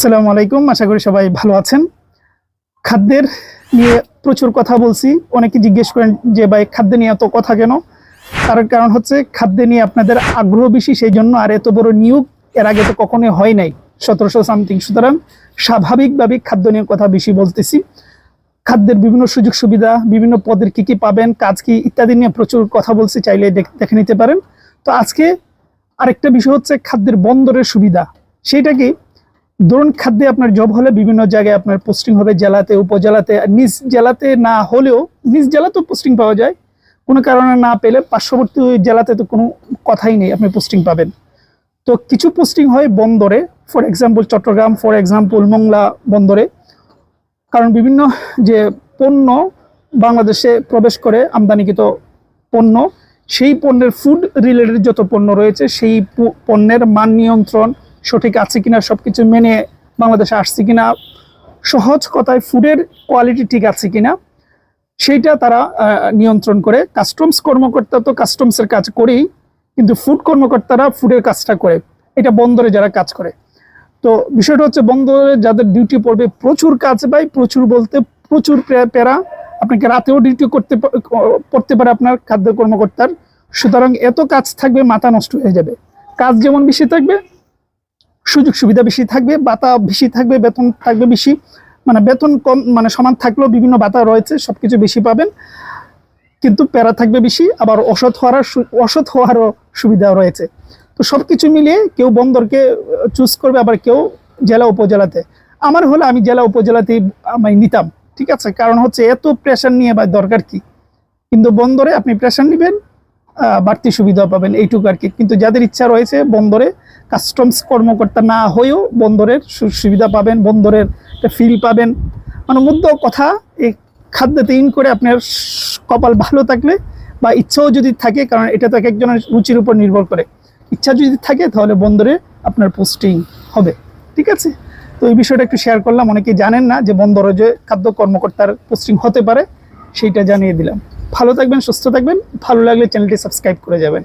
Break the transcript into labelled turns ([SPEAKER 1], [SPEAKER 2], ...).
[SPEAKER 1] আসসালামু আলাইকুম। আশা করি সবাই ভালো আছেন। খাদ্যের নিয়ে প্রচুর কথা বলছি। অনেকে জিজ্ঞেস করেন যে, ভাই, খাদ্য নিয়ে এত কথা কেন? তার কারণ হচ্ছে, খাদ্য নিয়ে আপনাদের আগ্রহ বেশি সেই জন্য আর এত বড় নিয়োগ এর আগে তো কখনোই হয় নাই। সতেরোশো সামথিং। সুতরাং স্বাভাবিকভাবে খাদ্য নিয়ে কথা বেশি বলতেছি। খাদ্যের বিভিন্ন সুযোগ সুবিধা, বিভিন্ন পদের কি কি পাবেন, কাজ কি, ইত্যাদি নিয়ে প্রচুর কথা বলছি, চাইলে দেখ- নিতে পারেন। তো আজকে আরেকটা বিষয় হচ্ছে খাদ্যের বন্দরের সুবিধা। সেইটা কি? ধরুন খাদ্যে আপনার জব হলে বিভিন্ন জায়গায় আপনার পোস্টিং হবে, জেলাতে, উপজেলাতে নিজ জেলাতে না হলেও, নিজ জেলাতেও পোস্টিং পাওয়া যায়। কোনো কারণে না পেলে পার্শ্ববর্তী জেলাতে তো কোনো কথাই নেই, আপনি পোস্টিং পাবেন। তো কিছু পোস্টিং হয় বন্দরে for example Chittagong for example Mongla বন্দরে। কারণ বিভিন্ন যে পণ্য বাংলাদেশে প্রবেশ করে, আমদানিকৃত পণ্য, সেই পণ্যের ফুড রিলেটেড যত পণ্য রয়েছে, সেই পণ্যের মান নিয়ন্ত্রণ সঠিক আছে কিনা সব কিছু মেনে বাংলাদেশে আসছে কিনা, সহজ কথায় ফুডের কোয়ালিটি ঠিক আছে কিনা, সেইটা তারা নিয়ন্ত্রণ করে। কাস্টমস কর্মকর্তা তো কাস্টমসের কাজ করেই, কিন্তু ফুড কর্মকর্তারা ফুডের কাজটা করে। এটা বন্দরে যারা কাজ করে। তো বিষয়টা হচ্ছে বন্দরে যাদের ডিউটি পড়বে, প্রচুর কাজ পায় প্রচুর বলতে প্রচুর প্যারা। আপনাকে রাতেও ডিউটি করতে পড়তে পারে আপনার খাদ্য কর্মকর্তার। সুতরাং এত কাজ থাকবে, মাথা নষ্ট হয়ে যাবে। কাজ যেমন বেশি থাকবে সুযোগ সুবিধা বেশি থাকবে, বাতা বেশি থাকবে, বেতন থাকবে বেশি মানে বেতন কম মানে সমান থাকলেও বিভিন্ন বাতা রয়েছে সব কিছু বেশি পাবেন। কিন্তু প্যারা থাকবে বেশি, আবার অসৎ হওয়ার অসৎ হওয়ারও সুবিধা রয়েছে। তো সব কিছু মিলিয়ে কেউ বন্দরকে চুজ করবে, আবার কেউ জেলা উপজেলাতে। আমার হলে আমি জেলা উপজেলাতেই, আমি নিতাম, ঠিক আছে? কারণ হচ্ছে এত প্রেশার নিয়ে বা দরকার কি? কিন্তু বন্দরে আপনি প্রেশার নেবেন বাড়তি সুবিধা পাবেন, এইটুকু আর কি। কিন্তু যাদের ইচ্ছা রয়েছে বন্দরে কাস্টমস কর্মকর্তা না হয়েও বন্দরের সুবিধা পাবেন, বন্দরের একটা ফিল পাবেন। মানে মুদ্দ কথা, এই খাদ্যতে ইন করে আপনার কপাল ভালো থাকলে বা ইচ্ছাও যদি থাকে, কারণ এটা তো এক একজনের রুচির উপর নির্ভর করে। ইচ্ছা যদি থাকে, তাহলে বন্দরে আপনার পোস্টিং হবে। ঠিক আছে? তো এই বিষয়টা একটু শেয়ার করলাম। অনেকে জানেন না যে বন্দরে যে খাদ্য কর্মকর্তার পোস্টিং হতে পারে, সেইটা জানিয়ে দিলাম। ভালো থাকবেন সুস্থ থাকবেন। ভালো লাগলে চ্যানেলটি সাবস্ক্রাইব করে যাবেন।